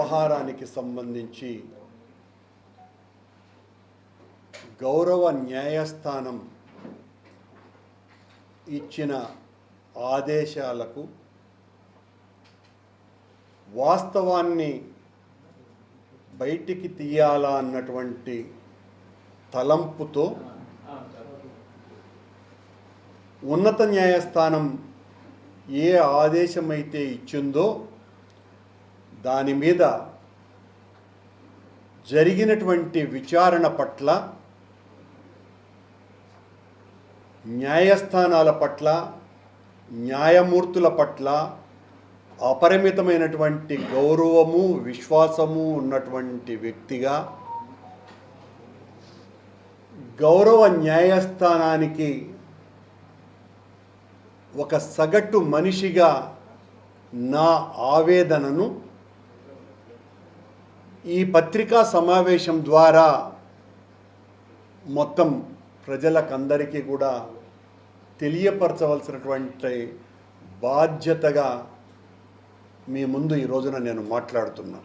వ్యవహారానికి సంబంధించి గౌరవ న్యాయస్థానం ఇచ్చిన ఆదేశాలకు వాస్తవాన్ని బయటికి తీయాలా అన్నటువంటి తలంపుతో ఉన్నత న్యాయస్థానం ఏ ఆదేశమైతే ఇచ్చిందో దాని మీద జరిగినటువంటి విచారణ పట్ల న్యాయస్థానాల పట్ల న్యాయమూర్తుల పట్ల అపరిమితమైనటువంటి గౌరవము విశ్వాసము ఉన్నటువంటి వ్యక్తిగా గౌరవ న్యాయస్థానానికి ఒక సగటు మనిషిగా నా ఆవేదనను ఈ పత్రికా సమావేశం ద్వారా మొత్తం ప్రజలకందరికీ కూడా తెలియపరచవలసినటువంటి బాధ్యతగా మీ ముందు ఈ రోజున నేను మాట్లాడుతున్నా.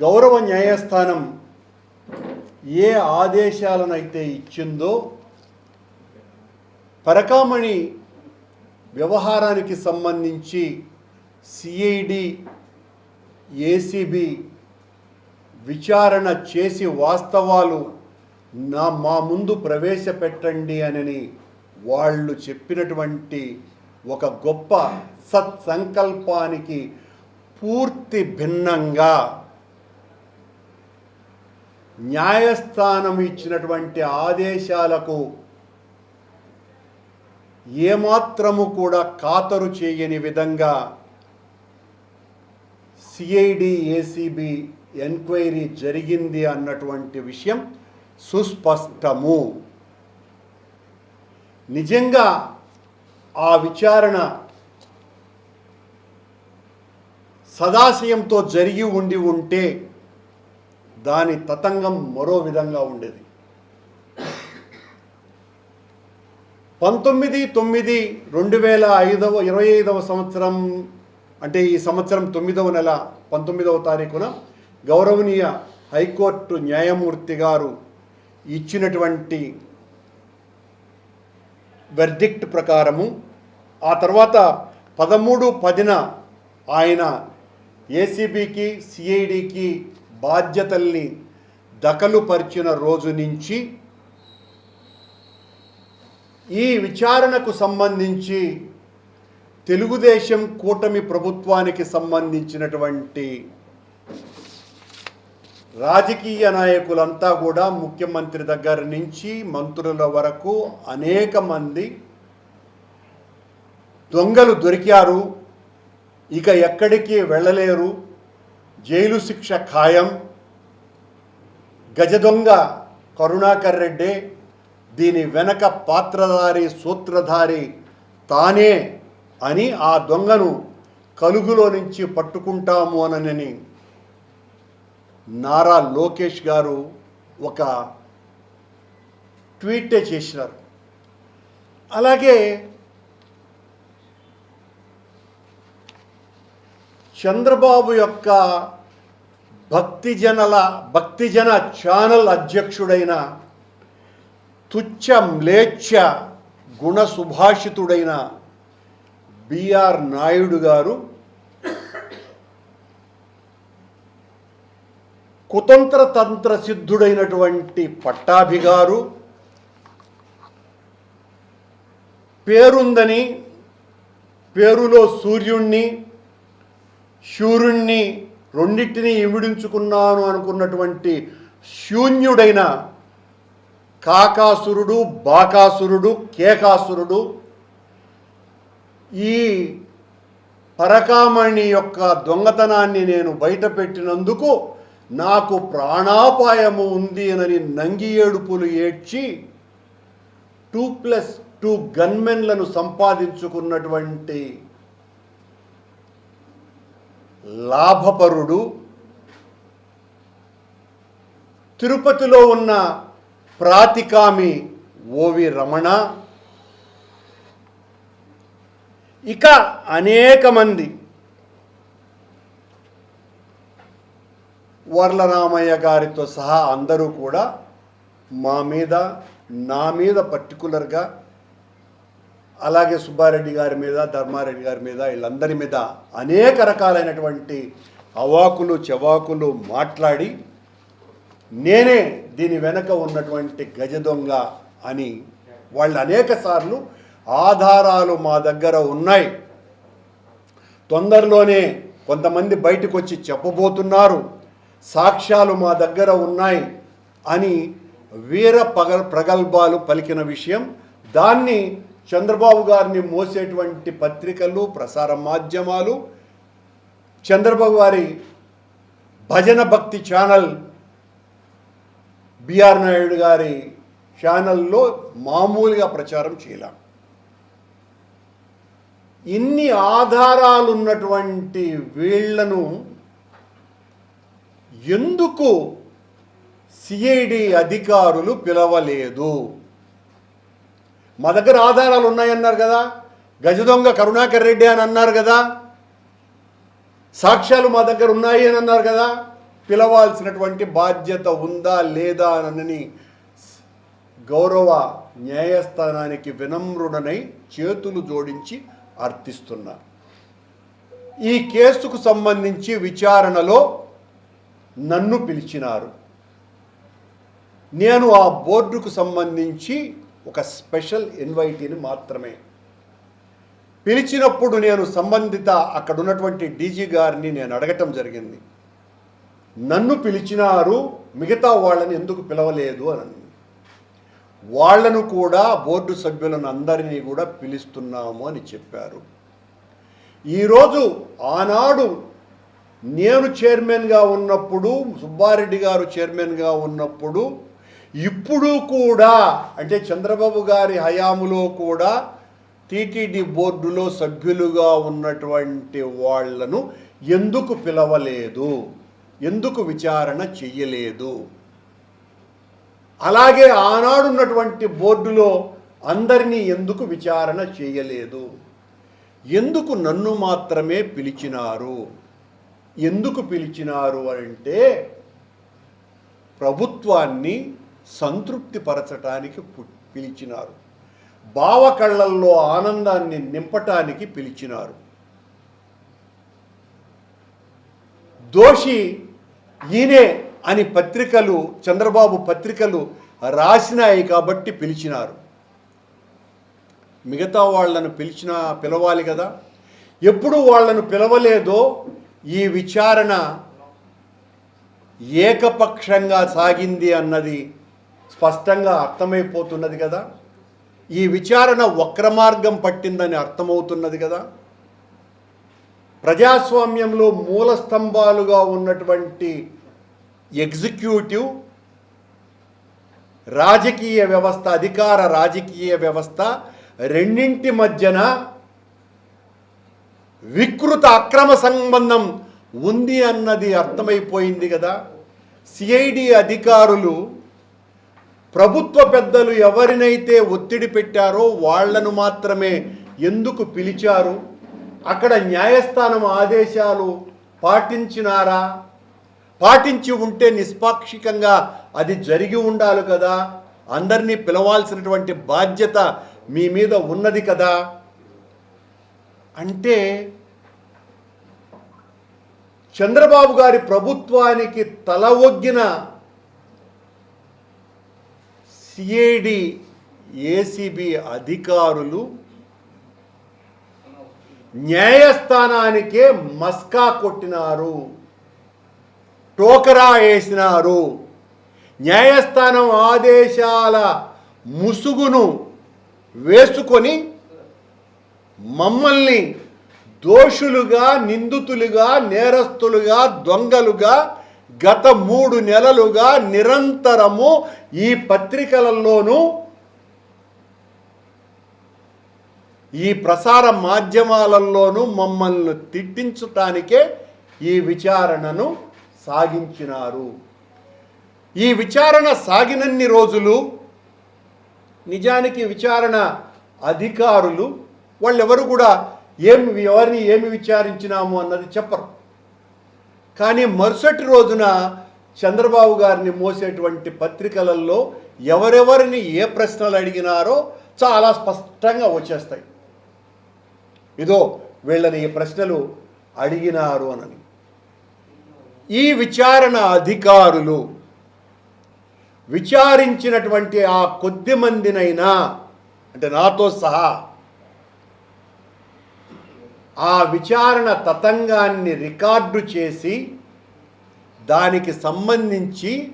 గౌరవ న్యాయస్థానం ఏ ఆదేశాలను అయితే ఇచ్చిందో పరకామణి వ్యవహారానికి సంబంధించి సిఐడి ఏసీబీ విచారణ చేసి వాస్తవాలు నా మా ముందు ప్రవేశపెట్టండి అని వాళ్ళు చెప్పినటువంటి ఒక గొప్ప సత్సంకల్పానికి పూర్తి భిన్నంగా న్యాయస్థానం ఇచ్చినటువంటి ఆదేశాలకు ఏమాత్రము కూడా ఖాతరు చేయని విధంగా సిఐడి ఏసీబీ ఎంక్వైరీ జరిగింది అన్నటువంటి విషయం సుస్పష్టము. నిజంగా ఆ విచారణ సదాశయంతో జరిగి ఉండి ఉంటే దాని తతంగం మరో విధంగా ఉండేది. పంతొమ్మిది తొమ్మిది రెండు వేల ఐదవ ఇరవై ఐదవ సంవత్సరం అంటే ఈ సంవత్సరం తొమ్మిదవ నెల పంతొమ్మిదవ తారీఖున గౌరవనీయ హైకోర్టు న్యాయమూర్తి గారు ఇచ్చినటువంటి వెర్డిక్ట్ ప్రకారము ఆ తర్వాత పదమూడు పదిన ఆయన ఏసీబీకి సిఐడికి బాధ్యతల్ని దఖలుపరిచిన రోజు నుంచి ఈ విచారణకు సంబంధించి తెలుగుదేశం కూటమి ప్రభుత్వానికి సంబంధించినటువంటి రాజకీయ నాయకులంతా కూడా ముఖ్యమంత్రి దగ్గర నుంచి మంత్రుల వరకు అనేక మంది దొంగలు దొరికారు. ఇక ఎక్కడికి వెళ్ళలేరు. జైలు శిక్ష ఖాయం. గజ దొంగ కరుణాకర్ రెడ్డి దీని వెనక పాత్రధారి సూత్రధారి తానే అని ఆ దొంగను కలుగులో నుంచి పట్టుకుంటాము అనని నారా లోకేష్ గారు ఒక ట్వీటే చేసినారు. అలాగే చంద్రబాబు యొక్క భక్తిజనల భక్తిజన ఛానల్ అధ్యక్షుడైన తుచ్చ మ్లేచ్ఛ గుణ సుభాషితుడైన బిఆర్ నాయుడు గారు కుతంత్ర తంత్ర సిద్ధుడైనటువంటి పట్టాభి గారు పేరుందని పేరులో సూర్యుణ్ణి శూరుణ్ణి రెండింటినీ ఇమిడించుకున్నాను అనుకున్నటువంటి శూన్యుడైన కాకాసురుడు బాకాసురుడు కేకాసురుడు ఈ పరకామణి యొక్క దొంగతనాన్ని నేను బయటపెట్టినందుకు నాకు ప్రాణాపాయము ఉంది అని నంగి ఏడుపులు ఏడ్చి టూ ప్లస్ టూ గన్మెన్లను సంపాదించుకున్నటువంటి లాభపరుడు తిరుపతిలో ఉన్న ప్రాతికామి ఓవి రమణ ఇక అనేక మంది వర్లరామయ్య గారితో సహా అందరూ కూడా మా మీద నా మీద పర్టికులర్గా అలాగే సుబ్బారెడ్డి గారి మీద ధర్మారెడ్డి గారి మీద వీళ్ళందరి మీద అనేక రకాలైనటువంటి అవాకులు చెవాకులు మాట్లాడి నేనే దీని వెనక ఉన్నటువంటి గజ దొంగ అని వాళ్ళు అనేక సార్లు ఆధారాలు మా దగ్గర ఉన్నాయి. తొందరలోనే కొంతమంది బయటకు వచ్చి చెప్పబోతున్నారు. సాక్ష్యాలు మా దగ్గర ఉన్నాయి అని వీర పగ ప్రగల్భాలు పలికిన విషయం. దాన్ని చంద్రబాబు గారిని మోసేటువంటి పత్రికలు ప్రసార మాధ్యమాలు చంద్రబాబు గారి భజన భక్తి ఛానల్ బిఆర్ నాయుడు గారి ఛానల్లో మామూలుగా ప్రచారం చేయలేము ఇన్ని ఆధారాలు ఉన్నటువంటి వీళ్ళను ఎందుకు సిఐడి అధికారులు పిలవలేదు? మా దగ్గర ఆధారాలు ఉన్నాయన్నారు కదా. గజ దొంగ కరుణాకర్ రెడ్డి అని అన్నారు కదా. సాక్ష్యాలు మా దగ్గర ఉన్నాయి అని అన్నారు కదా. పిలవాల్సినటువంటి బాధ్యత ఉందా లేదా అని గౌరవ న్యాయస్థానానికి వినమ్రుడనై చేతులు జోడించి అర్థిస్తున్నా. ఈ కేసుకు సంబంధించి విచారణలో నన్ను పిలిచినారు. నేను ఆ బోర్డుకు సంబంధించి ఒక స్పెషల్ ఇన్వైటీని మాత్రమే. పిలిచినప్పుడు నేను సంబంధిత అక్కడ ఉన్నటువంటి డీజీ గారిని నేను అడగటం జరిగింది. నన్ను పిలిచినారు మిగతా వాళ్ళని ఎందుకు పిలవలేదు అని వాళ్ళను వాళ్ళను కూడా బోర్డు సభ్యులను అందరినీ కూడా పిలుస్తున్నాము అని చెప్పారు. ఈరోజు ఆనాడు నేను చైర్మన్గా ఉన్నప్పుడు సుబ్బారెడ్డి గారు చైర్మన్గా ఉన్నప్పుడు ఇప్పుడు కూడా అంటే చంద్రబాబు గారి హయాములో కూడా టీటీడీ బోర్డులో సభ్యులుగా ఉన్నటువంటి వాళ్ళను ఎందుకు పిలవలేదు? ఎందుకు విచారణ చెయ్యలేదు? అలాగే ఆనాడున్నటువంటి బోర్డులో అందరినీ ఎందుకు విచారణ చేయలేదు? ఎందుకు నన్ను మాత్రమే పిలిచినారు? ఎందుకు పిలిచినారు అంటే ప్రభుత్వాన్ని సంతృప్తిపరచటానికి పిలిచినారు. భావకళ్ళల్లో ఆనందాన్ని నింపటానికి పిలిచినారు. దోషి ఈయనే అని పత్రికలు చంద్రబాబు పత్రికలు రాసినాయి కాబట్టి పిలిచినారు. మిగతా వాళ్ళను పిలిచిన పిలవాలి కదా. ఎప్పుడు వాళ్ళను పిలవలేదో ఈ విచారణ ఏకపక్షంగా సాగింది అన్నది స్పష్టంగా అర్థమైపోతున్నది కదా. ఈ విచారణ వక్రమార్గం పట్టిందని అర్థమవుతున్నది కదా. ప్రజాస్వామ్యంలో మూల స్తంభాలుగా ఉన్నటువంటి ఎగ్జిక్యూటివ్ రాజకీయ వ్యవస్థ అధికార రాజకీయ వ్యవస్థ రెండింటి మధ్యన వికృత అక్రమ సంబంధం ఉంది అన్నది అర్థమైపోయింది కదా. సిఐడి అధికారులు ప్రభుత్వ పెద్దలు ఎవరినైతే ఒత్తిడి పెట్టారో వాళ్ళను మాత్రమే ఎందుకు పిలిచారు? అక్కడ న్యాయస్థానం ఆదేశాలు పాటించినారా? పాటించి ఉంటే నిష్పాక్షికంగా అది జరిగి ఉండాలి కదా. అందరినీ పిలవాల్సినటువంటి బాధ్యత మీ మీద ఉన్నది కదా. అంటే చంద్రబాబు గారి ప్రభుత్వానికి తల ఒగ్గిన సిఐడి ఏసీబీ అధికారులు న్యాయస్థానానికే మస్కా కొట్టినారు. టోకరా వేసినారు. న్యాయస్థానం ఆదేశాల ముసుగును వేసుకొని మమ్మల్ని దోషులుగా నిందితులుగా నేరస్తులుగా దొంగలుగా గత మూడు నెలలుగా నిరంతరము ఈ పత్రికలలోనూ ఈ ప్రసార మాధ్యమాలలోనూ మమ్మల్ని తిట్టించటానికే ఈ విచారణను సాగించినారు. ఈ విచారణ సాగినన్ని రోజులు నిజానికి విచారణ అధికారులు వాళ్ళెవరు కూడా ఏమి ఎవరిని ఏమి విచారించినాము అన్నది చెప్పరు. కానీ మరుసటి రోజున చంద్రబాబు గారిని మోసేటువంటి పత్రికలలో ఎవరెవరిని ఏ ప్రశ్నలు అడిగినారో చాలా స్పష్టంగా వచ్చేస్తాయి. ఇదో వీళ్ళని ఈ ప్రశ్నలు అడిగినారు అనని. ఈ విచారణ అధికారులు విచారించినటువంటి ఆ కొద్ది మందినైనా అంటే నాతో సహా ఆ విచారణ తతంగాన్ని రికార్డు చేసి దానికి సంబంధించి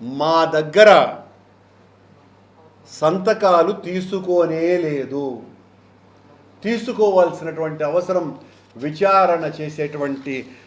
మా దగ్గర సంతకాలు తీసుకోనే లేదు. తీసుకోవాల్సినటువంటి అవసరం విచారణ చేసేటువంటి